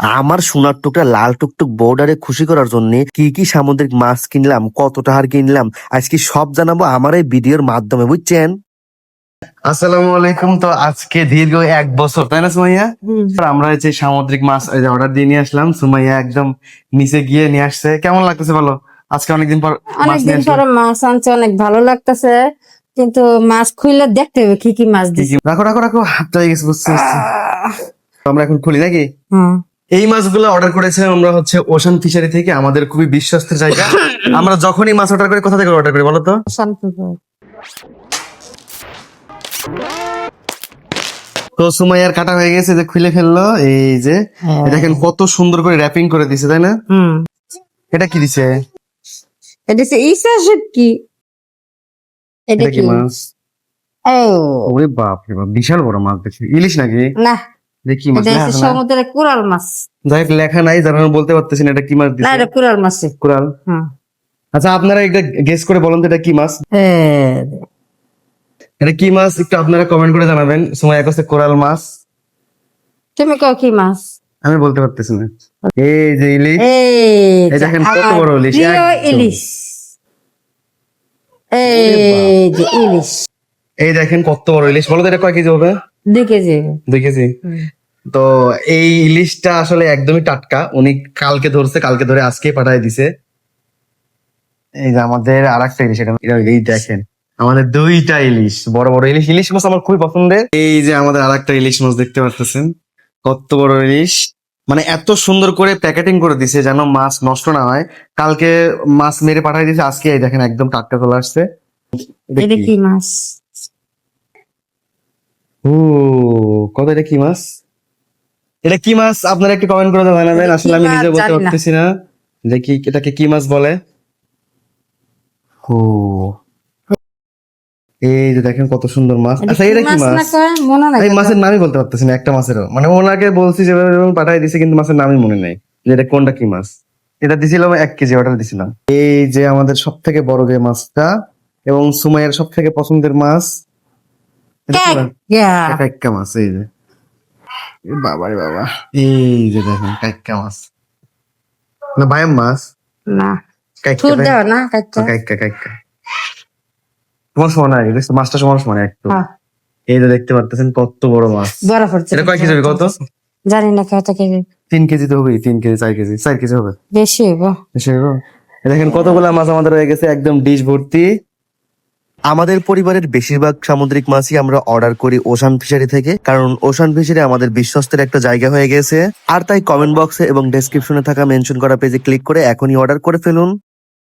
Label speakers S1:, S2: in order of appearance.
S1: আমার সোনার টুকরা লাল টুকটুক বর্ডারে খুশি করার জন্য কি কি সামুদ্রিক মাছ কিনলাম কত টাকার কিনলাম আজকে সব জানাব আমার এই ভিডিওর মাধ্যমে বুঝছেন?
S2: আসসালামু আলাইকুম। তো আজকে দীর্ঘ এক বছর তাই না সুমাইয়া? আমরা এই যে সামুদ্রিক মাছ অর্ডার দিয়ে নিয়ে আসলাম সুমাইয়া একদম নিচে গিয়ে নিয়ে আসছে। কেমন লাগতেছে বলো? আজকে অনেকদিন পর মাছ
S3: অনেকদিন পরে মাছ আনছে অনেক ভালো লাগতেছে। কিন্তু মাছ খুললে দেখতে হবে কি কি মাছ দিছে।
S2: রাখো রাখো রাখো হাতটা হয়ে গেছে বুঝতে আমরা এখন খুলি নাকি?
S3: হুম।
S2: এই মাছগুলো অর্ডার করেছে আমরা হচ্ছে ওশান ফিশারি থেকে আমাদের খুবই বিশ্বস্ত জায়গা। আমরা যখনই মাছ অর্ডার করি কোথা থেকে অর্ডার করি বলো তো তো সুমাইয়ার কাটা হয়ে গেছে যে খুলে ফেলল এই যে
S3: হ্যাঁ।
S2: দেখেন কত সুন্দর করে র্যাপিং করে দিছে তাই না?
S3: হুম।
S2: এটা কি দিছে?
S3: এটা ইসা কি? এটা কি
S2: মাছ?
S3: ও।
S2: ওরে বাপ রে বাপ বিশাল বড় মাছ দেখছি। ইলিশ নাকি?
S3: না।
S2: দেখি মাছ?
S3: এটা? সমুদ্রের কুরাল মাছ।
S2: যাই লেখা নাই যারা বলতে পারতেছি না এটা কি মাছ
S3: না এটা কুরাল মাছ
S2: কুরাল? আচ্ছা আপনারা একটা গেস করে বলুন তো এটা কি মাছ?
S3: হ্যাঁ
S2: এটা কি মাছ? একটু আপনারা কমেন্ট করে জানাবেন। সময় এক হচ্ছে কোরাল মাছ।
S3: তুমি কও কি মাছ?
S2: আমি বলতে পারতেছি না। এই যে ইলিশ।
S3: এই
S2: এই দেখেন কত বড় ইলিশ,
S3: ইলিশ। এই যে ইলিশ।
S2: এই দেখেন কত বড় ইলিশ। বলো তো এটা কয় কেজি হবে?
S3: দুই কেজি
S2: তো এই ইলিশটা আসলে একদমই টাটকা। উনি কালকে ধরছে কালকে ধরে আজকে পাঠায় দিছে। এই যে আমাদের আর একটা ইলিশ এটা দেখেন আমাদের দুইটা ইলিশ বড় বড় ইলিশ। ইলিশ মাছ আমার খুবই পছন্দের। এই যে আমাদের আর একটা ইলিশ মাছ দেখতে পাচ্ছেন কত বড় ইলিশ। মানে এত সুন্দর করে প্যাকেটিং করে দিছে যেন মাছ নষ্ট না হয়। কালকে মাছ মেরে পাঠাই দিছে আজকে এই দেখেন একদম টাটকা চলে আসছে। এটা? কি
S3: মাছ
S2: ও কত এটা কি মাছ? এটা কি মাছ? আপনারা একটু কমেন্ট করে জানাবেন আসলে আমি নিজে বলতে পারতেছি না। যে কি এটাকে কি মাছ বলে? ও। এই যে দেখেন কত সুন্দর মাছ। আচ্ছা এটা কি মাছ? এই মাছের নামই বলতে পারতেছি না একটা মাছেরও। মানে ওনাকে বলছি যে পাঠাই দিছে কিন্তু মাছের নামই মনে নেই যে এটা কোনটা কি মাছ। এটা দিছিলাম এক কেজি অর্ডার দিছিলাম। এই যে আমাদের সব থেকে বড় যে মাছটা এবং সুমাইয়ের সব থেকে পছন্দের মাছ কাইক্কা মাছ এই যে। এ বাবা এই যে দেখেন কাইক্কা মাছ। না মাছ।
S3: না।
S2: কাইক্কা
S3: ঠুর দাও না কাচ্চা
S2: কাইক্কা কাইক্কা। তোমার সমান আগে দেখছ? মাছটা সমান সমান একটু
S3: হ্যাঁ।
S2: এই যে দেখতে পারতেছেন কত বড় মাছ।
S3: বরফ হচ্ছে
S2: এটা কয় কেজি হবে কত?
S3: জানি না কত কেজি।
S2: তিন কেজি তো হবেই তিন কেজি চার কেজি। চার কেজি হবে।
S3: বেশি হইব।
S2: বেশি হবে? দেখেন কতগুলা মাছ আমাদের হয়ে গেছে একদম ডিশ ভর্তি।
S1: আমাদের পরিবারের বেশিরভাগ সামুদ্রিক মাছই আমরা অর্ডার করি ওশান ফিশারি থেকে, কারণ ওশান ফিশারি আমাদের বিশ্বস্তের একটা জায়গা হয়ে গেছে। আর তাই কমেন্ট বক্সে এবং ডেসক্রিপশনে থাকা মেনশন করা পেজে ক্লিক করে এখনই অর্ডার করে ফেলুন।